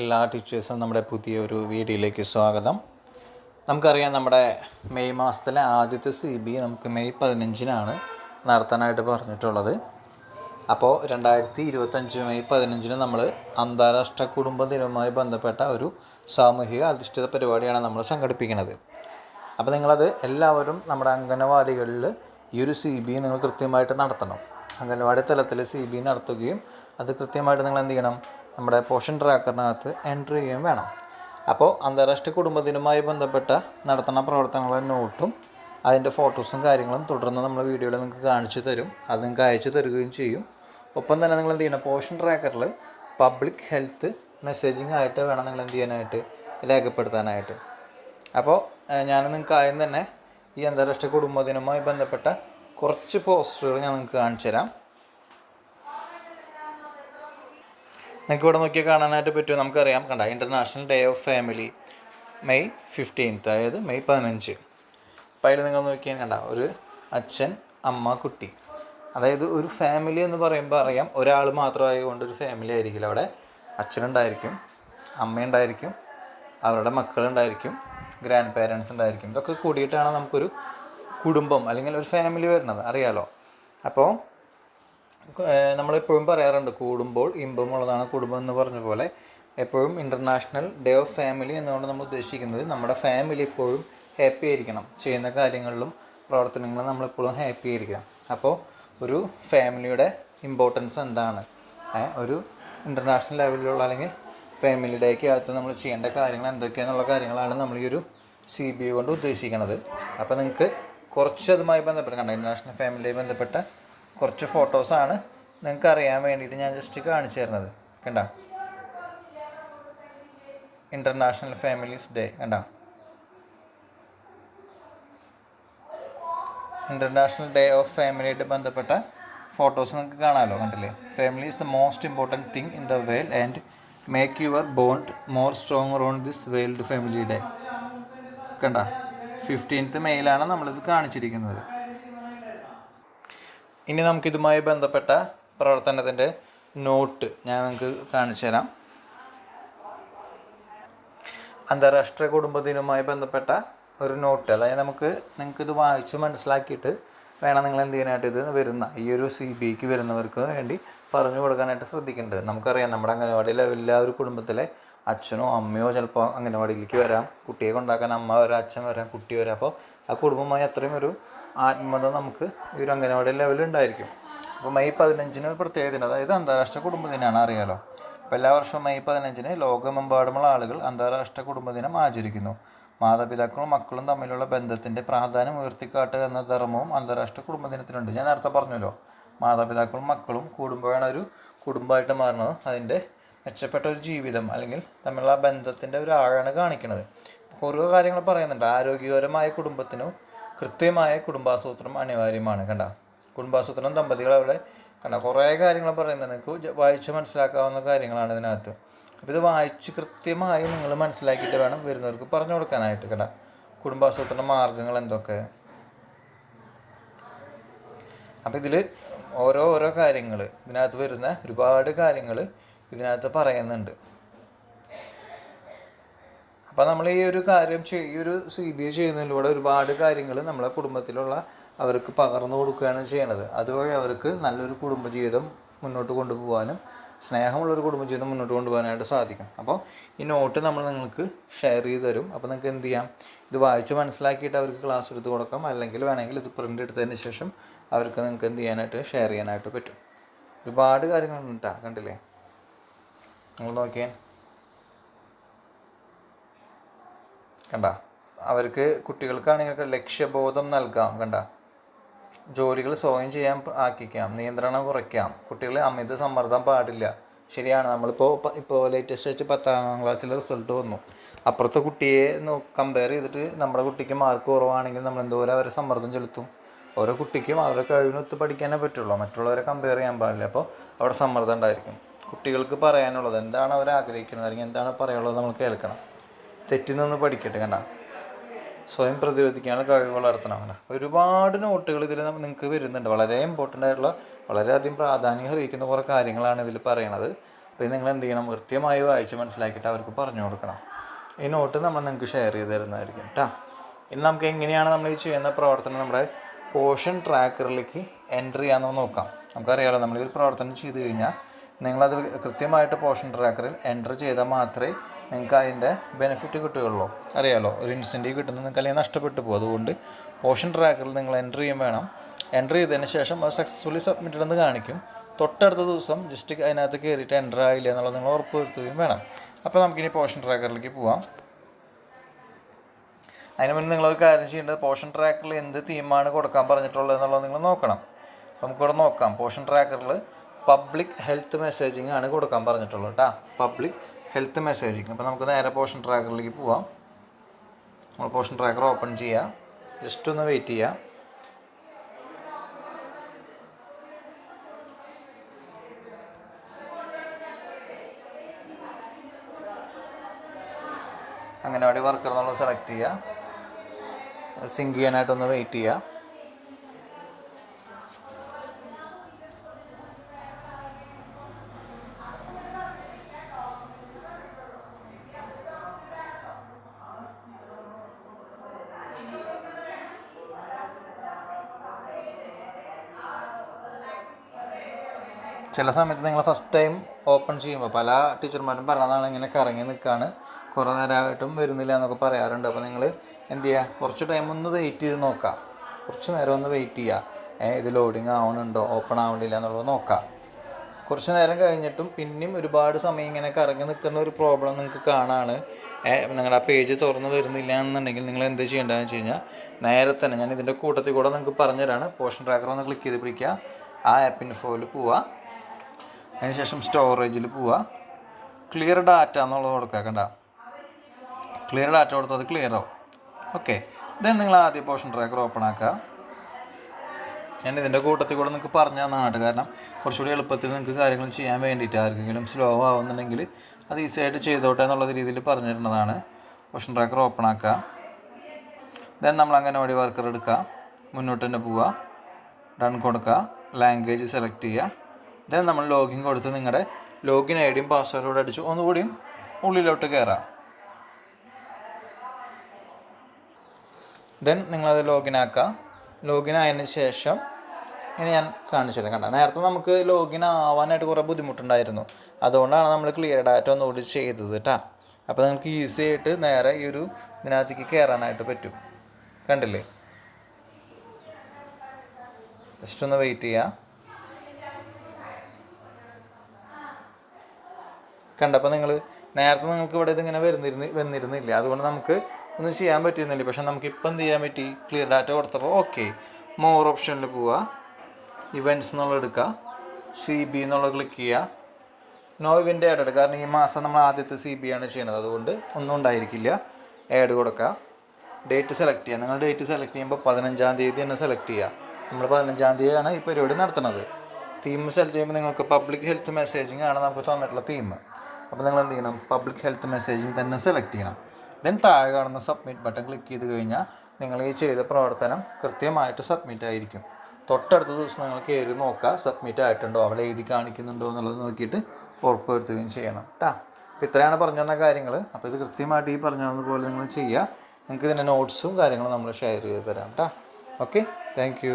എല്ലാ ടീച്ചേഴ്സും നമ്മുടെ പുതിയൊരു വീഡിയോയിലേക്ക് സ്വാഗതം. നമുക്കറിയാം നമ്മുടെ മെയ് മാസത്തിലെ ആദ്യത്തെ സി ബി നമുക്ക് മെയ് പതിനഞ്ചിനാണ് നടത്താനായിട്ട് പറഞ്ഞിട്ടുള്ളത്. അപ്പോൾ രണ്ടായിരത്തി ഇരുപത്തഞ്ച് മെയ് പതിനഞ്ചിന് നമ്മൾ അന്താരാഷ്ട്ര കുടുംബ ദിനവുമായി ബന്ധപ്പെട്ട ഒരു സാമൂഹിക അധിഷ്ഠിത പരിപാടിയാണ് നമ്മൾ സംഘടിപ്പിക്കുന്നത്. അപ്പോൾ നിങ്ങളത് എല്ലാവരും നമ്മുടെ അംഗനവാടികളിൽ ഈ ഒരു സി ബി നിങ്ങൾ കൃത്യമായിട്ട് നടത്തണം. അംഗനവാടി തലത്തിൽ സി ബി നടത്തുകയും അത് കൃത്യമായിട്ട് നിങ്ങൾ എന്ത് ചെയ്യണം? നമ്മുടെ പോഷൻ ട്രാക്കറിനകത്ത് എൻട്രി ചെയ്യുകയും വേണം. അപ്പോൾ അന്താരാഷ്ട്ര കുടുംബദിനവുമായി ബന്ധപ്പെട്ട നടത്തുന്ന പ്രവർത്തനങ്ങളുടെ നോട്ടും അതിന്റെ ഫോട്ടോസും കാര്യങ്ങളും തുടർന്ന് നമ്മൾ വീഡിയോയിൽ നിങ്ങൾക്ക് കാണിച്ചു തരും. അത് നിങ്ങൾക്ക് അയച്ചു തരികയും ചെയ്യും. ഒപ്പം തന്നെ നിങ്ങൾ എന്ത് ചെയ്യണം? പോഷൻ ട്രാക്കറിൽ പബ്ലിക് ഹെൽത്ത് മെസ്സേജിങ് ആയിട്ട് വേണം നിങ്ങൾ എന്ത് ചെയ്യാനായിട്ട് രേഖപ്പെടുത്താനായിട്ട്. അപ്പോൾ ഞാൻ നിങ്ങൾക്ക് ആദ്യം തന്നെ ഈ അന്താരാഷ്ട്ര കുടുംബദിനവുമായി ബന്ധപ്പെട്ട കുറച്ച് പോസ്റ്ററുകൾ ഞാൻ നിങ്ങൾക്ക് കാണിച്ചു തരാം. നിങ്ങൾക്ക് ഇവിടെ നോക്കിയാൽ കാണാനായിട്ട് പറ്റുമോ? നമുക്കറിയാം. കണ്ട? International day of family May fifteenth അതായത് മെയ് പതിനഞ്ച്. അപ്പോൾ അതിൽ നിങ്ങൾ നോക്കിയാൽ കണ്ട? ഒരു അച്ഛൻ അമ്മ കുട്ടി. അതായത് ഒരു ഫാമിലി എന്ന് പറയുമ്പോൾ അറിയാം ഒരാൾ മാത്രമായതുകൊണ്ട് ഒരു ഫാമിലി ആയിരിക്കില്ല. അവിടെ അച്ഛനുണ്ടായിരിക്കും അമ്മയുണ്ടായിരിക്കും അവരുടെ മക്കളുണ്ടായിരിക്കും ഗ്രാൻഡ് പേരൻസ് ഉണ്ടായിരിക്കും. ഇതൊക്കെ കൂടിയിട്ടാണ് നമുക്കൊരു കുടുംബം അല്ലെങ്കിൽ ഒരു ഫാമിലി വരുന്നത്. അറിയാലോ? അപ്പോൾ നമ്മളെപ്പോഴും പറയാറുണ്ട് കൂടുമ്പോൾ ഇമ്പമുള്ളതാണ് കുടുംബം എന്ന് പറഞ്ഞ പോലെ. എപ്പോഴും ഇന്റർനാഷണൽ ഡേ ഓഫ് ഫാമിലി എന്നുകൊണ്ട് നമ്മൾ ഉദ്ദേശിക്കുന്നത് നമ്മുടെ ഫാമിലി എപ്പോഴും ഹാപ്പി ആയിരിക്കണം. ചെയ്യുന്ന കാര്യങ്ങളിലും പ്രവർത്തനങ്ങളിലും നമ്മളെപ്പോഴും ഹാപ്പി ആയിരിക്കണം. അപ്പോൾ ഒരു ഫാമിലിയുടെ ഇമ്പോർട്ടൻസ് എന്താണ്? ഒരു ഇന്റർനാഷണൽ ലെവലിലുള്ള അല്ലെങ്കിൽ ഫാമിലി ഡേക്ക് അകത്ത് നമ്മൾ ചെയ്യേണ്ട കാര്യങ്ങൾ എന്തൊക്കെയാണെന്നുള്ള കാര്യങ്ങളാണ് നമ്മൾ ഈ ഒരു സി ബി കൊണ്ട് ഉദ്ദേശിക്കുന്നത്. അപ്പോൾ നിങ്ങൾക്ക് കുറച്ചതുമായി ബന്ധപ്പെട്ട് കണ്ട ഇന്റർനാഷണൽ ഫാമിലിയുമായി ബന്ധപ്പെട്ട കുറച്ച് ഫോട്ടോസാണ് നിങ്ങൾക്ക് അറിയാൻ വേണ്ടിയിട്ട് ഞാൻ ജസ്റ്റ് കാണിച്ചു തരുന്നത്. കണ്ട? ഇന്റർനാഷണൽ ഫാമിലീസ് ഡേ കണ്ട? ഇന്റർനാഷണൽ ഡേ ഓഫ് ഫാമിലിയായിട്ട് ബന്ധപ്പെട്ട ഫോട്ടോസ് നിങ്ങൾക്ക് കാണാമല്ലോ കണ്ടില്ലേ? Family is the most important thing in the world and make your bond more strong on this world family day കണ്ട? ഫിഫ്റ്റീൻത്ത് മെയിലാണ് നമ്മളിത് കാണിച്ചിരിക്കുന്നത്. ഇനി നമുക്കിതുമായി ബന്ധപ്പെട്ട പ്രവർത്തനത്തിന്റെ നോട്ട് ഞാൻ നിങ്ങൾക്ക് കാണിച്ചു തരാം. അന്താരാഷ്ട്ര കുടുംബദിനവുമായി ബന്ധപ്പെട്ട ഒരു നോട്ട്. അതായത് നമുക്ക് നിങ്ങൾക്ക് ഇത് വായിച്ച് മനസ്സിലാക്കിയിട്ട് വേണം നിങ്ങൾ എന്ത് ചെയ്യാനായിട്ട് ഇത് വരുന്ന ഈ ഒരു സി ബി ഐക്ക് വരുന്നവർക്ക് വേണ്ടി പറഞ്ഞു കൊടുക്കാനായിട്ട് ശ്രദ്ധിക്കേണ്ടത്. നമുക്കറിയാം നമ്മുടെ ലെവലിൽ ആ ഒരു കുടുംബത്തിലെ അച്ഛനോ അമ്മയോ ചിലപ്പോൾ അംഗനവാടിയിലേക്ക് വരാം കുട്ടിയെ കൊണ്ടാക്കാൻ അമ്മ വരാം അച്ഛൻ വരാം കുട്ടി വരാം. അപ്പോൾ ആ കുടുംബമായി അത്രയും ഒരു ആത്മത നമുക്ക് ഈ ഒരു അംഗനവാടി ലെവലിൽ ഉണ്ടായിരിക്കും. അപ്പോൾ മെയ് പതിനഞ്ചിന് ഒരു പ്രത്യേകത ദിനം. അതായത് അന്താരാഷ്ട്ര കുടുംബ കുടുംബദിനമാണ് അറിയാലോ. അപ്പോൾ എല്ലാ വർഷവും മെയ് പതിനഞ്ചിന് ലോകമെമ്പാടുമുള്ള ആളുകൾ അന്താരാഷ്ട്ര കുടുംബ ദിനം ആചരിക്കുന്നു. മാതാപിതാക്കളും മക്കളും തമ്മിലുള്ള ബന്ധത്തിന്റെ പ്രാധാന്യം ഉയർത്തിക്കാട്ടുക എന്ന ധർമ്മവും അന്താരാഷ്ട്ര കുടുംബദിനത്തിനുണ്ട് ഞാൻ നേരത്തെ പറഞ്ഞല്ലോ മാതാപിതാക്കളും മക്കളും കൂടുമ്പോഴാണ് ഒരു കുടുംബമായിട്ട് മാറുന്നത്. അതിന്റെ മെച്ചപ്പെട്ട ഒരു ജീവിതം അല്ലെങ്കിൽ തമ്മിലുള്ള ബന്ധത്തിന്റെ ഒരു ആഴാണ് കാണിക്കുന്നത് ഓരോ കാര്യങ്ങൾ പറയുന്നുണ്ട്. ആരോഗ്യകരമായ കുടുംബത്തിനും കൃത്യമായ കുടുംബാസൂത്രം അനിവാര്യമാണ് കണ്ട? കുടുംബാസൂത്രം ദമ്പതികൾ അവിടെ കണ്ട? കുറേ കാര്യങ്ങൾ പറയുന്നത് നിങ്ങൾക്ക് വായിച്ച് മനസ്സിലാക്കാവുന്ന കാര്യങ്ങളാണ് ഇതിനകത്ത്. അപ്പോൾ ഇത് വായിച്ച് കൃത്യമായി നിങ്ങൾ മനസ്സിലാക്കിയിട്ട് വേണം വരുന്നവർക്ക് പറഞ്ഞു കൊടുക്കാനായിട്ട് കണ്ട? കുടുംബാസൂത്രണ മാർഗങ്ങൾ എന്തൊക്കെ? അപ്പോൾ ഇതിൽ ഓരോ ഓരോ കാര്യങ്ങൾ ഇതിനകത്ത് വരുന്ന ഒരുപാട് കാര്യങ്ങൾ ഇതിനകത്ത് പറയുന്നുണ്ട്. അപ്പോൾ നമ്മൾ ഈ ഒരു കാര്യം ഈ ഒരു സി ബി ഐ ചെയ്യുന്നതിലൂടെ ഒരുപാട് കാര്യങ്ങൾ നമ്മളെ കുടുംബത്തിലുള്ള അവർക്ക് പകർന്നു കൊടുക്കുകയാണ് ചെയ്യണത്. അതുവഴി അവർക്ക് നല്ലൊരു കുടുംബജീവിതം മുന്നോട്ട് കൊണ്ടുപോകാനും സ്നേഹമുള്ളൊരു കുടുംബജീവിതം മുന്നോട്ട് കൊണ്ടുപോകാനായിട്ട് സാധിക്കും. അപ്പോൾ ഈ നോട്ട് നമ്മൾ നിങ്ങൾക്ക് ഷെയർ ചെയ്ത് തരും. അപ്പോൾ നിങ്ങൾക്ക് എന്ത് ചെയ്യാം? ഇത് വായിച്ച് മനസ്സിലാക്കിയിട്ട് അവർക്ക് ക്ലാസ് എടുത്ത് കൊടുക്കാം. അല്ലെങ്കിൽ വേണമെങ്കിൽ ഇത് പ്രിന്റ് എടുത്തതിന് ശേഷം അവർക്ക് നിങ്ങൾക്ക് എന്ത് ചെയ്യാനായിട്ട് ഷെയർ ചെയ്യാനായിട്ട് പറ്റും. ഒരുപാട് കാര്യങ്ങളുണ്ട് കേട്ടോ കണ്ടില്ലേ? നിങ്ങൾ നോക്കിയേ. കണ്ട? അവർക്ക് കുട്ടികൾക്കാണെങ്കിൽ ലക്ഷ്യബോധം നൽകാം കണ്ട? ജോലികൾ സ്വയം ചെയ്യാൻ ആക്കിക്കാം നിയന്ത്രണം കുറയ്ക്കാം. കുട്ടികളെ അമിത സമ്മർദ്ദം പാടില്ല. ശരിയാണ്. നമ്മളിപ്പോൾ ഇപ്പോൾ ലേറ്റസ്റ്റ് വെച്ച് പത്താം ക്ലാസ്സിൽ റിസൾട്ട് വന്നു. അപ്പുറത്തെ കുട്ടിയെ കമ്പയർ ചെയ്തിട്ട് നമ്മുടെ കുട്ടിക്ക് മാർക്ക് കുറവാണെങ്കിൽ നമ്മൾ എന്തോരം അവരെ സമ്മർദ്ദം ചെലുത്തും? ഓരോ കുട്ടിക്കും അവരുടെ കഴിവിനൊത്ത് പഠിക്കാനേ പറ്റുള്ളൂ. മറ്റുള്ളവരെ കമ്പയർ ചെയ്യാൻ പാടില്ല. അപ്പോൾ അവിടെ സമ്മർദ്ദം ഉണ്ടായിരിക്കും. കുട്ടികൾക്ക് പറയാനുള്ളത് എന്താണ് അവർ ആഗ്രഹിക്കുന്നത്? അല്ലെങ്കിൽ എന്താണ് പറയാനുള്ളത് നമ്മൾ കേൾക്കണം. തെറ്റിൽ നിന്ന് പഠിക്കട്ടെ കണ്ട? സ്വയം പ്രതിരോധിക്കാനുള്ള കഴിവ് വളർത്തണം അങ്ങനെ ഒരുപാട് നോട്ടുകൾ ഇതിൽ നിങ്ങൾക്ക് വരുന്നുണ്ട്. വളരെ ഇമ്പോർട്ടന്റ് ആയിട്ടുള്ള വളരെയധികം പ്രാധാന്യം അറിയിക്കുന്ന കുറേ കാര്യങ്ങളാണ് ഇതിൽ പറയണത്. അപ്പോൾ നിങ്ങൾ എന്ത് ചെയ്യണം? കൃത്യമായി വായിച്ച് മനസ്സിലാക്കിയിട്ട് അവർക്ക് പറഞ്ഞു കൊടുക്കണം. ഈ നോട്ട് നമ്മൾ നിങ്ങൾക്ക് ഷെയർ ചെയ്ത് തരുന്നതായിരിക്കും കേട്ടോ ഇനി നമുക്ക് എങ്ങനെയാണ് നമ്മൾ ഈ ചെയ്യുന്ന പ്രവർത്തനം? നമ്മുടെ പോഷൻ ട്രാക്കറിലേക്ക് എൻട്രി ചെയ്യാമെന്ന് നോക്കാം. നമുക്കറിയാലോ നമ്മൾ ഈ ഒരു പ്രവർത്തനം ചെയ്ത് കഴിഞ്ഞാൽ നിങ്ങളത് കൃത്യമായിട്ട് പോഷൻ ട്രാക്കറിൽ എന്റർ ചെയ്താൽ മാത്രമേ നിങ്ങൾക്ക് അതിന്റെ ബെനിഫിറ്റ് കിട്ടുകയുള്ളൂ. അറിയാമല്ലോ ഒരു ഇൻസെന്റീവ് കിട്ടുന്നത് നിങ്ങൾക്ക് അല്ലെങ്കിൽ നഷ്ടപ്പെട്ടു പോകും. അതുകൊണ്ട് പോഷൻ ട്രാക്കറിൽ നിങ്ങൾ എന്റർ ചെയ്യാൻ വേണം. എന്റർ ചെയ്തതിന് ശേഷം അത് സക്സസ്ഫുള്ളി സബ്മിറ്റഡ് എന്ന് കാണിക്കും. തൊട്ടടുത്ത ദിവസം ജസ്റ്റ് അതിനകത്ത് കയറിയിട്ട് എന്റർ ആയില്ല എന്നുള്ളത് നിങ്ങൾ ഉറപ്പ് വരുത്തുകയും വേണം. അപ്പോൾ നമുക്കിനി പോഷൻ ട്രാക്കറിലേക്ക് പോവാം. അതിന് മുന്നേ നിങ്ങളൊരു കാര്യം ചെയ്യേണ്ടത് പോഷൻ ട്രാക്കറിൽ എന്ത് തീമാണ് കൊടുക്കാൻ പറഞ്ഞിട്ടുള്ളത് എന്നുള്ളത് നിങ്ങൾ നോക്കണം. നമുക്കിവിടെ നോക്കാം. പോഷൻ ട്രാക്കറിൽ പബ്ലിക് ഹെൽത്ത് മെസ്സേജിങ് ആണ് കൊടുക്കാൻ പറഞ്ഞിട്ടുള്ളത് കേട്ടോ. Public health messaging. അപ്പോൾ നമുക്ക് നേരെ പോഷൻ ട്രാക്കറിലേക്ക് പോവാം. നമ്മൾ പോഷൻ ട്രാക്കർ ഓപ്പൺ ചെയ്യാം. ജസ്റ്റ് ഒന്ന് വെയിറ്റ് ചെയ്യുക അംഗനവാടി വർക്കർ നമ്മൾ സെലക്ട് ചെയ്യുക സിങ്ക് ചെയ്യാനായിട്ടൊന്ന് വെയിറ്റ് ചെയ്യുക ചില സമയത്ത് നിങ്ങൾ ഫസ്റ്റ് ടൈം ഓപ്പൺ ചെയ്യുമ്പോൾ പല ടീച്ചർമാരും പറയുന്നതാണ് ഇങ്ങനെ കറങ്ങി നിൽക്കുകയാണ് കുറേ നേരമായിട്ടും വരുന്നില്ല എന്നൊക്കെ പറയാറുണ്ട്. അപ്പോൾ നിങ്ങൾ എന്ത് ചെയ്യുക കുറച്ച് ടൈം ഒന്ന് വെയിറ്റ് ചെയ്ത് നോക്കാം. കുറച്ച് നേരം ഒന്ന് വെയിറ്റ് ചെയ്യുക ഏ ഇത് ലോഡിങ് ആവണുണ്ടോ? ഓപ്പൺ ആവണില്ല എന്നുള്ളത് നോക്കാം. കുറച്ച് നേരം കഴിഞ്ഞിട്ടും പിന്നെയും ഒരുപാട് സമയം ഇങ്ങനെ കറങ്ങി നിൽക്കുന്ന ഒരു പ്രോബ്ലം നിങ്ങൾക്ക് കാണാണ്. നിങ്ങളുടെ ആ പേജ് തുറന്നു വരുന്നില്ല എന്നുണ്ടെങ്കിൽ നിങ്ങൾ എന്ത് ചെയ്യേണ്ടതെന്ന് വെച്ച് കഴിഞ്ഞാൽ നേരെ തന്നെ ഞാൻ ഇതിന്റെ കൂട്ടത്തിൽ കൂടെ നിങ്ങൾക്ക് പറഞ്ഞുതരാണ്. പോഷൻ ട്രാക്കർ ഒന്ന് ക്ലിക്ക് ചെയ്ത് പിടിക്കുക. ആ ആപ്പിന്റെ ഫോയിൽ പോവുക അതിനുശേഷം സ്റ്റോറേജിൽ പോവുക ക്ലിയർ ഡാറ്റ എന്നുള്ളത് കൊടുക്കുക കണ്ട? ക്ലിയർ ഡാറ്റ കൊടുത്തത് ക്ലിയർ ആവും. ഓക്കെ ദെൻ നിങ്ങൾ ആദ്യ പോർഷൻ ട്രാക്കർ ഓപ്പൺ ആക്കുക ഞാൻ ഇതിന്റെ കൂട്ടത്തിൽ കൂടെ നിങ്ങൾക്ക് പറഞ്ഞു തന്നാണ് കാരണം കുറച്ചുകൂടി എളുപ്പത്തിൽ നിങ്ങൾക്ക് കാര്യങ്ങൾ ചെയ്യാൻ വേണ്ടിയിട്ട് ആർക്കെങ്കിലും സ്ലോ ആവുന്നുണ്ടെങ്കിൽ അത് ഈസി ആയിട്ട് ചെയ്തോട്ടെ എന്നുള്ള രീതിയിൽ പറഞ്ഞു തരുന്നതാണ് ട്രാക്കർ ഓപ്പൺ ആക്കുക ദെൻ നമ്മൾ അങ്ങനെ അംഗനവാടി വർക്കർ എടുക്കുക മുന്നോട്ട് തന്നെ പോവുക ഡൺ കൊടുക്കുക ലാംഗ്വേജ് സെലക്ട് ചെയ്യുക ദെൻ നമ്മൾ ലോഗിൻ കൊടുത്ത് നിങ്ങളുടെ ലോഗിൻ ഐ ഡിയും പാസ്വേഡും അടിച്ച്. ഒന്നുകൂടിയും ഉള്ളിലോട്ട് കയറാം ദെൻ നിങ്ങളത് ലോഗിൻ ആക്കുക ലോഗിൻ ആയതിന് ശേഷം ഇനി ഞാൻ കാണിച്ചുതരാം കണ്ട? നേരത്തെ നമുക്ക് ലോഗിൻ ആവാനായിട്ട് കുറേ ബുദ്ധിമുട്ടുണ്ടായിരുന്നു. അതുകൊണ്ടാണ് നമ്മൾ ക്ലിയർ ഡാറ്റ ഒന്നുകൂടി ചെയ്തത് കേട്ടോ അപ്പോൾ നിങ്ങൾക്ക് ഈസി ആയിട്ട് നേരെ ഈ ഒരു ഇതിനകത്തേക്ക് കയറാനായിട്ട് പറ്റും. കണ്ടില്ലേ? ജസ്റ്റ് ഒന്ന് വെയിറ്റ് ചെയ്യുക കണ്ടപ്പോൾ നിങ്ങൾ നേരത്തെ നിങ്ങൾക്ക് ഇവിടെ ഇതിങ്ങനെ വരുന്നിരുന്ന് വന്നിരുന്നില്ല? അതുകൊണ്ട് നമുക്ക് ഒന്നും ചെയ്യാൻ പറ്റുന്നില്ല പക്ഷെ നമുക്ക് ഇപ്പം എന്ത് ചെയ്യാൻ പറ്റി? ക്ലിയർ ഡാറ്റ കൊടുത്തപ്പോൾ ഓക്കെ മോർ ഓപ്ഷനിൽ പോവുക ഇവന്റ്സ് എന്നുള്ളത് എടുക്കുക സി ബി എന്നുള്ളത് ക്ലിക്ക് ചെയ്യുക നോ ഇവന്റ് ആഡ് എടുക്കുക കാരണം ഈ മാസം നമ്മൾ ആദ്യത്തെ സി ബി ആണ് ചെയ്യുന്നത് അതുകൊണ്ട് ഒന്നും ഉണ്ടായിരിക്കില്ല. ആഡ് കൊടുക്കുക ഡേറ്റ് സെലക്ട് ചെയ്യുക നിങ്ങൾ ഡേറ്റ് സെലക്ട് ചെയ്യുമ്പോൾ പതിനഞ്ചാം തീയതി തന്നെ സെലക്ട് ചെയ്യുക നമ്മൾ പതിനഞ്ചാം തീയതിയാണ് ഈ പരിപാടി നടത്തുന്നത്. തീം സെലക്ട് ചെയ്യുമ്പോൾ നിങ്ങൾക്ക് പബ്ലിക് ഹെൽത്ത് മെസ്സേജിങ് ആണ് നമുക്ക് തന്നിട്ടുള്ള തീം അപ്പോൾ നിങ്ങൾ എന്ത് ചെയ്യണം? പബ്ലിക് ഹെൽത്ത് മെസ്സേജിൽ തന്നെ സെലക്ട് ചെയ്യണം. ദെൻ താഴെ കാണുന്ന സബ്മിറ്റ് ബട്ടൺ ക്ലിക്ക് ചെയ്ത് കഴിഞ്ഞാൽ നിങ്ങൾ ഈ ചെയ്ത പ്രവർത്തനം കൃത്യമായിട്ട് സബ്മിറ്റ് ആയിരിക്കും. തൊട്ടടുത്ത ദിവസം നിങ്ങൾ കയറി നോക്കുക സബ്മിറ്റ് ആയിട്ടുണ്ടോ? അവിടെ എഴുതി കാണിക്കുന്നുണ്ടോ എന്നുള്ളത് നോക്കിയിട്ട് ഉറപ്പ് വരുത്തുകയും ചെയ്യണം കേട്ടോ അപ്പോൾ ഇത്രയാണ് പറഞ്ഞു തന്ന കാര്യങ്ങൾ. അപ്പോൾ ഇത് കൃത്യമായിട്ട് ഈ പറഞ്ഞു തന്നതുപോലെ നിങ്ങൾ ചെയ്യുക. നിങ്ങൾക്ക് ഇതിന്റെ നോട്ട്സും കാര്യങ്ങളും നമ്മൾ ഷെയർ ചെയ്ത് തരാം കേട്ടോ ഓക്കെ താങ്ക്